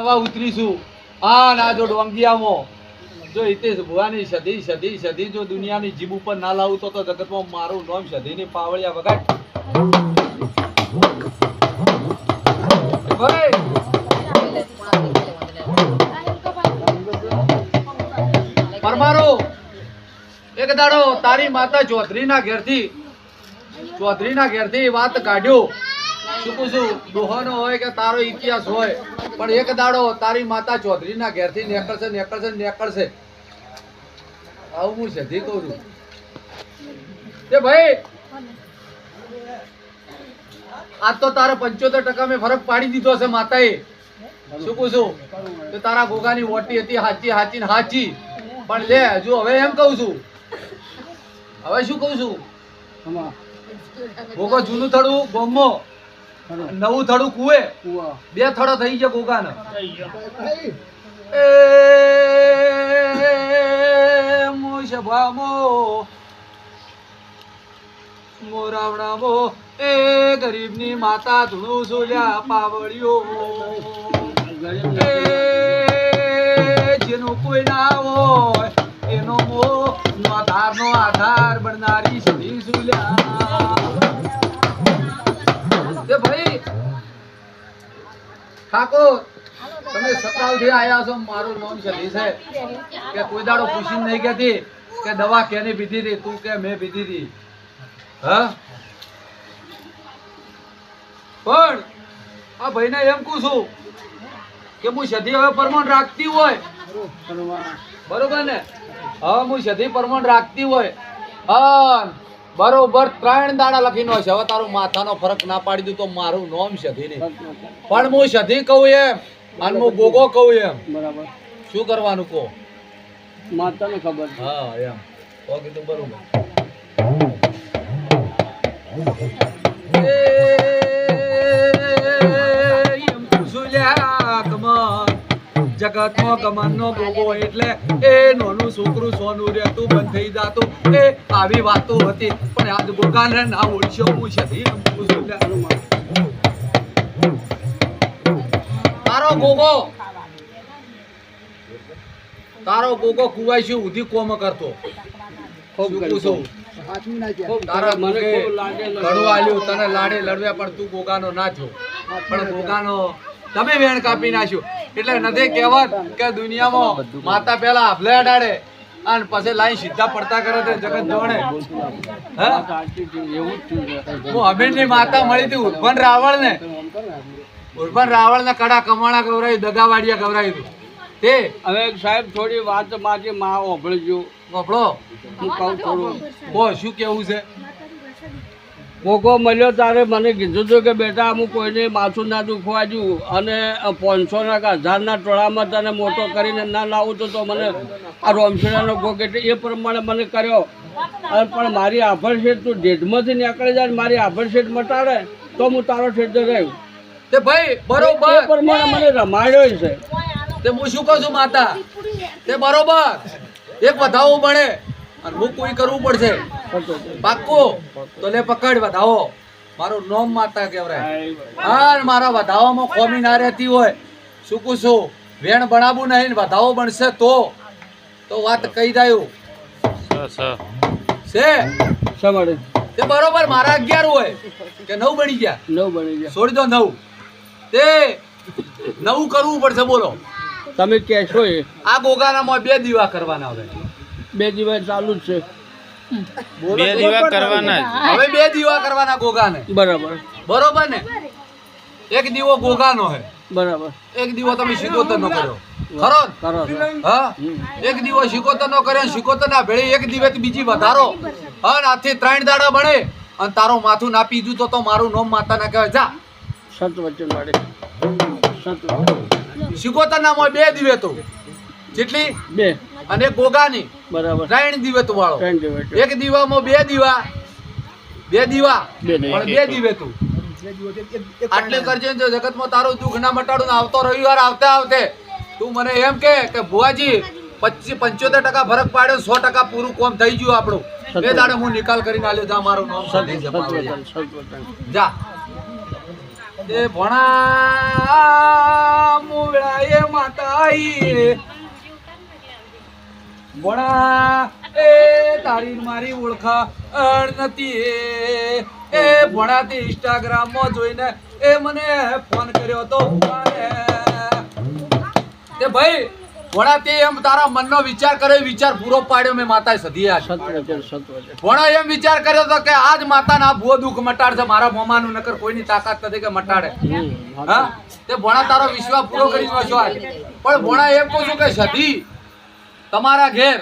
મળવા ઉતરીશું. હા, ના, જો ડોંગિયામાં. જો હિતેશ ભુવાની સધી સધી સધી, જો દુનિયાની જીભ ઉપર ના લાવું તો તો જગતમાં મારું નામ સધીની પાવળિયા વગાડ. પરમારો, એક દાડો તારી માતા ચૌધરીના ઘેરથી ચૌધરીના ઘેરથી વાત કાઢ્યો. શું કહું છું દોહાનો હોય કે તારો ઇતિહાસ હોય પણ એક દાડો તારી માતા ચૌધરીના ઘેરથી નીકળશે નીકળશે નીકળશે. આવું હું સધી કહું છું. તે ભાઈ આજ તો તારે પંચોતેર ટકા મેં ફરક પાડી દીધો છે માતાએ. શું કહું છું કે તારા ગોગાની વોટી હતી હાચી હાચી ને હાચી. પણ લે હજુ હવે એમ કહું છું. હવે શું કહું છું? ગોગો જૂનું થડું ગોમો. નવું થડું કુએ બે થડો થઈ ગયા ગોગાને. એ મોશ ભામો. મોરાવણામો એ ગરીબની માતા ધૂણું સોલ્યા પાવડિયો એ જેનું કોઈ ના હોય એનો મો નો આધાર નો આધાર બનનારી સધી સુલ્યા ઠાકોર તમે સત્રાવથી આવ્યા છો મારું નામ સધી છે કે કોઈ દાડો પૂછીને નહીં કહેતી કે દવા કેની પીધી હતી તું કે મેં પીધી હતી? હા? પણ આ ભાઈને એમ કહું છું કે હું સધી હવે પરમણ રાખતી હોય. બરોબર ને? હવે હું સધી પરમણ રાખતી હોય. હા બરોબર ત્રણ દાડા લખીનો છે. હવે તારું માથાનો ફરક ના પાડી તો મારું નોમ સધી નહીં પણ હું સધી કહું એમ અને હું ગોગો કહું એમ. બરાબર. શું કરવાનું કહો? માતાને ખબર. છે હા એમ. તો કીધું બરોબર. જગતમાં કમનનો ભોગો એટલે એ નોનું છોકરું સોનું રહેતું બંધ થઈ જતું એ આવી વાતો હતી. પણ આજ ગોગાને ના ઓળશો હું છે. તારો ગોગો તારો ગોગો કુવાય છે ઉધી કોમ કરતો. તારા મને. ઘણું આલ્યું તને લાડે લડવ્યા પણ તું ગોગાનો ના છો પણ ગોગાનો તમે વેણ કાપી નાખ્યો. એટલે નથી કહેવત કે દુનિયામાં માતા પહેલા આભલે અડાડે અને પછી લાઈન સીધા પડતા કરે તે જગત જોડે હા? અમીરની માતા મળી હતી ઉર્ભન રાવળ ને ઉર્ભન રાવળ ને કડા કમાણા ગવરાયું દગાવાડિયા ગવરાયું હતું. તે હવે સાહેબ થોડી વાત મારી માં ઓભળજો. ઓભળો. હું કહું થોડું. કો શું કેવું છે? કોકો મળ્યો તારે મને કીધું હતું કે બેટા હું કોઈને માથું ના દુખવાજું અને પાંચસોના કે હજારના ટોળામાં તને મોટો કરીને ના લાવું તો તો મને આ રોમશેડાનો કોક એટલે એ પ્રમાણે મને કર્યો. અને પણ મારી આભર શેઠ તું ડેઢમાંથી નીકળી જાય મારી આભર શેઠ મટાડે તો હું તારો શેઠ રહ્યું. તે ભાઈ એ બરોબર. પ્રમાણે મને રમાડ્યો છે. તે હું શું કહું છું માતા? તે બરોબર. એક વધાવવું પડે અને હું કોઈ કરવું પડશે. પાક્કો? તો લે પકડ વધાવો. મારું નોમ માતા કહેવાય. હા મારા વધાવામાં કોમી ના રહેતી હોય. શું કહું છું વેણ બનાવું નહીં વધાવો બનશે તો. તો વાત કહી દાયું. છે? તે બરોબર મારા અગિયાર હોય. કે નવ બની ગયા? નવ બની ગયા. છોડી દો નવ. તે નવું કરવું પડશે બોલો. તમે કહેશો એ. આ ગોગાનામાં બે દીવા કરવાના હવે. બે દીવા ચાલુ જ છે. બે દીવા કરવાના હવે બે દીવા કરવાના ગોગાને. બરાબર. બરોબર ને? એક દીવો ગોગાનો હે. બરાબર. એક દીવો તમે શિકોતર નો કર્યો. ખરો ખરો હા? એક દીવો શિકોતર નો કર્યો શિકોતર ના ભેળી એક દીવે બીજી વધારો. હા આથી ત્રણ દાડા બને. અને તારો માથું ના પીધું તો તો મારું નોમ માતા ના કહેવાય. જા. સત વચન વાળી સત. શિકોતર ના મોય બે દીવે તો. જેટલી? બે. અને ગોગાની. બરાબર. ત્રણ દિવેત વાળો ત્રણ એક દીવામાં બે દીવા. બે દીવા. પણ બે દીવે તું આટલે કરજે જો જગતમાં તારું દુઃખ ના મટાડું ને આવતો રવિવાર આવતે આવતે. તું મને એમ કે કે ભુવાજી પચીસ પંચોતેર ટકા ફરક પાડ્યો સો ટકા પૂરું કોમ થઈ ગયું આપણું. બે દાડે હું નિકાલ કરીને આવ્યો જા મારું નામ જા એ ભણા મુળાએ માતા આઈ ભણા એ તારી મારી ઓળખા નથી. એ ભણા તે ઇન્સ્ટાગ્રામમાં જોઈને એ મને ફોન કર્યો હતો તે ભાઈ ભણા તે એમ તારા મનનો વિચાર કર્યો વિચાર પૂરો પાડ્યો મેં માતા સધી આ સત્વચન એમ વિચાર કર્યો હતો કે આજ માતાના ભૂવો દુઃખ મટાડશે મારા મોમાનું નકર કોઈની તાકાત નથી કે મટાડે. હા. તે ભણા તારો વિશ્વાસ પૂરો કરી પણ ભણા એમ કહું છું કે સધી તમારા ઘેર